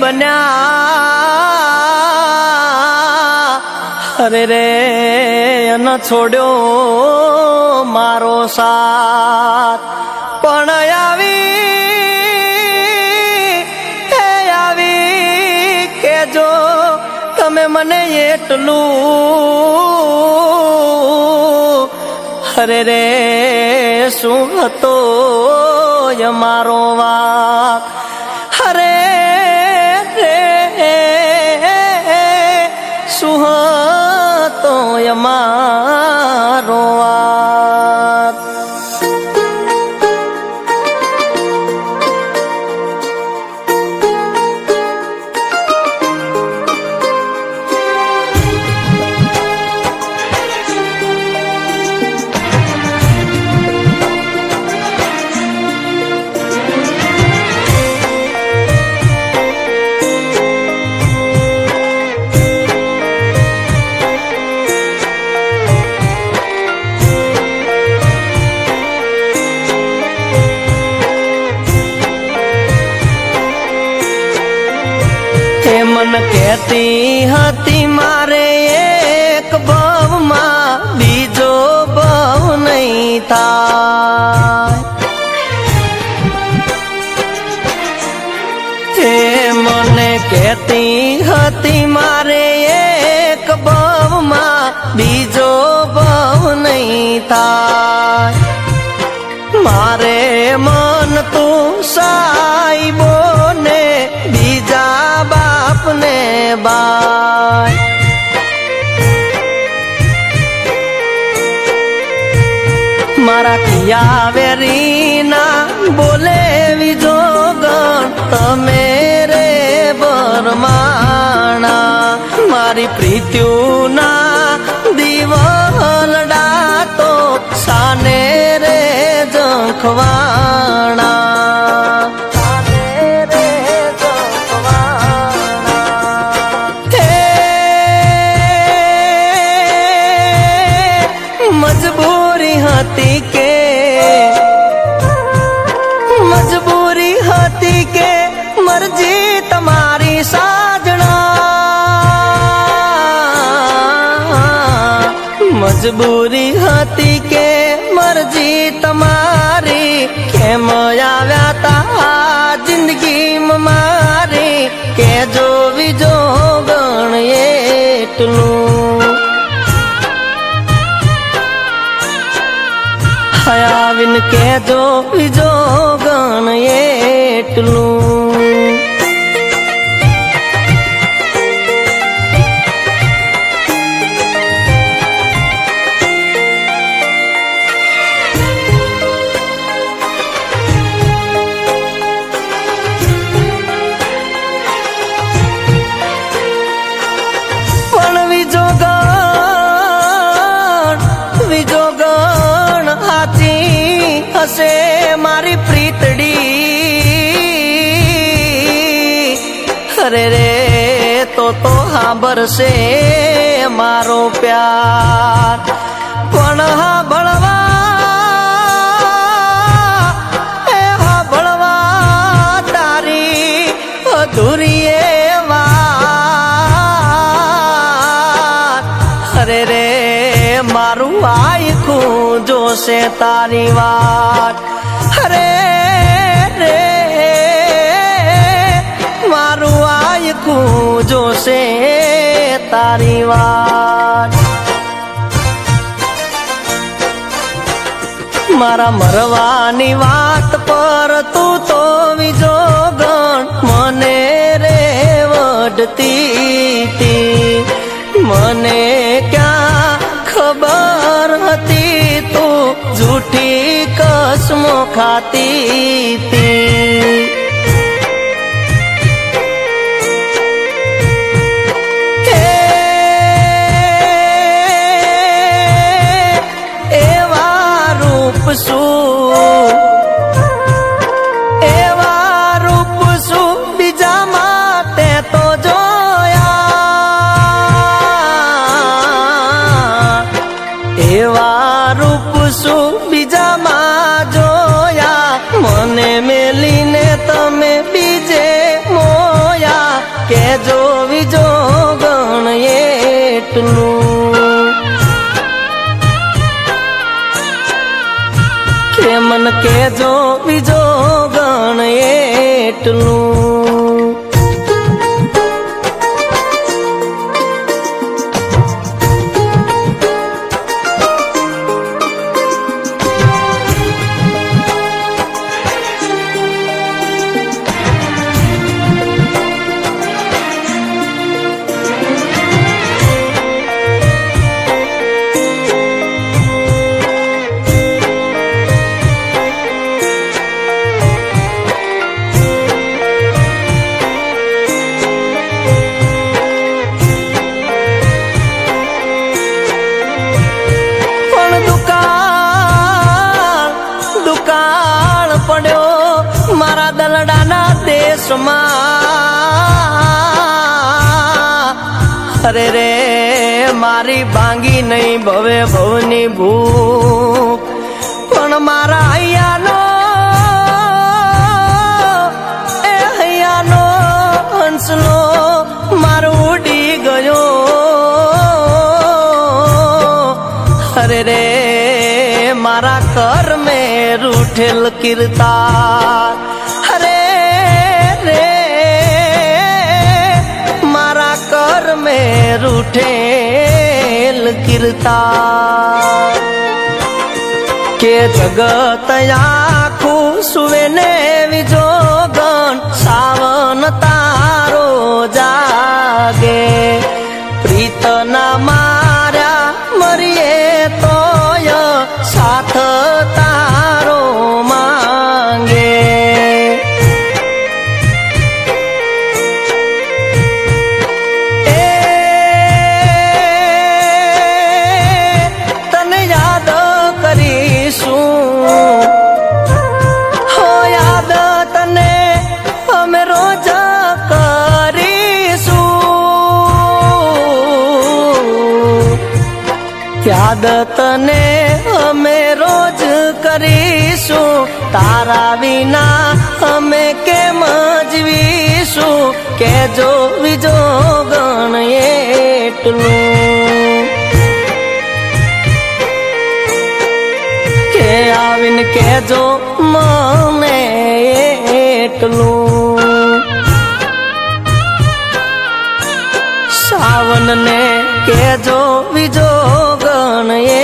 બન્યા અરે રે ન છોડ્યો મારો સાથ પણ આવી હે આવી કે જો તમે મને એટલું અરે રે શું હતો મારો વાક કહેતી હતી, મારે એક ભવમાં બીજો ભવ નહીં થાય. એ મને કહેતી હતી, મારે એક ભવમાં બીજો ભવ નહીં થાય. મારા કિયા વેરીના બોલે વિજો ગણ, તમે રે બરમાણા મારી પ્રીત્યુના દિવલડા તો સાને રે જખવાણા મજબૂત હતી કે મજબૂરી હતી કે મરજી તમારી સાજણા મજબૂરી હતી કે મરજી તમારી કેમ આવ્યા તા જિંદગીમાં મારી કે જો વિજો ગણ એટલું આવીન કહેજો બીજો ગણ એટલું. હશે મારી પ્રીતડી. અરે રે તો તો હાંભરશે મારો પ્યાર. પણ હા મારું આખું જોશે તારી વાત અરે, રે, મારું આખું જોશે તારી વાત મારા મરવાની વાત પર તું તો વિજો ગણ. મને રે વડતી મને ક્યાં તી એવા રૂપ શું એવા રૂપ શું બીજા માટે તો જોયા એવા રૂપ શું કેજો બીજો ગણ એટલું પડ્યો મારા દલડાના દેશમાં. અરે રે, મારી ભાંગી નહીં ભવે ભવની ભૂખ. પણ મારા અહીંયાનો એ અહીંયાનો હંસલો મારો ઉડી ગયો. અરે રે, મારા કર મેં રૂઠેલ કીર્તા હરે રે મારા કર મેં રૂઠેલ કીર્તા કે જગત આખું સુવે ને વિજોગન સાવન તારો જાગે પ્રીત ના તને અમે રોજ કરીશું. તારા વિના અમે કેમ જીવીશું? કે જો બીજો ગણ એટલું. કે આવીને કેજો મને એટલું. સાવન ને કેજો બીજો ગણ એ